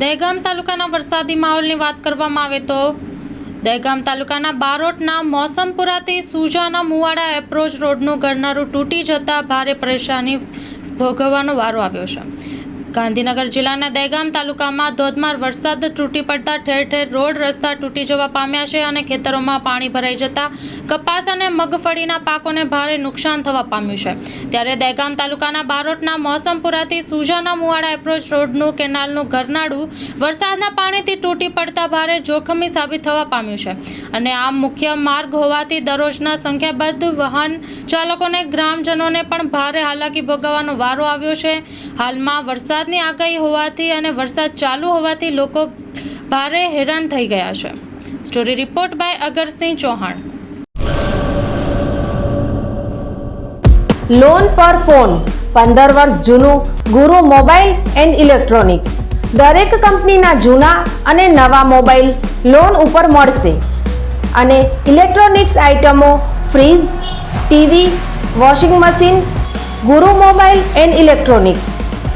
દહેગામ તાલુકાના વરસાદી માહોલની વાત કરવામાં આવે તો દહેગામ તાલુકાના બારોટના મોસમપુરાથી સુજાના મુવાડા એપ્રોચ રોડનું ગરનારું તૂટી જતાં ભારે પરેશાની ભોગવવાનો વારો આવ્યો છે. ગાંધીનગર જિલ્લાના દહેગામ તાલુકામાં ધોધમાર વરસાદ, તૂટી પડતા ઠેર ઠેર રોડ રસ્તા તૂટી જવા પામ્યા છે અને ખેતરોમાં પાણી ભરાઈ જતા કપાસ અને મગફળીના પાકોને ભારે નુકસાન થવા પામ્યું છે. ત્યારે દહેગામ તાલુકાના બારોટના મોસમપુરાથી સુજાના મુવાડા એપ્રોચ રોડનું કેનાલનું ઘરનાળું વરસાદના પાણીથી તૂટી પડતા ભારે જોખમી સાબિત થવા પામ્યું છે. અને આ મુખ્ય માર્ગ હોવાથી દરરોજના સંખ્યાબદ્ધ વાહન ચાલકોને ગ્રામજનોને પણ ભારે હાલાકી ભોગવવાનો વારો આવ્યો છે. હાલમાં વરસાદની આગાહી હોવાથી અને વરસાદ ચાલુ હોવાથી લોકો ભારે હેરાન થઈ ગયા છે. Story report by Agarsinh Chauhan. Loan પર ફોન પંદર વર્ષ જૂનું, ગુરુ મોબાઈલ એન્ડ ઇલેક્ટ્રોનિક્સ. દરેક કંપનીના જૂના અને નવા મોબાઈલ લોન ઉપર મળશે. અને ઇલેક્ટ્રોનિક્સ આઇટમો fridge, TV, washing machine, Guru mobile and electronics.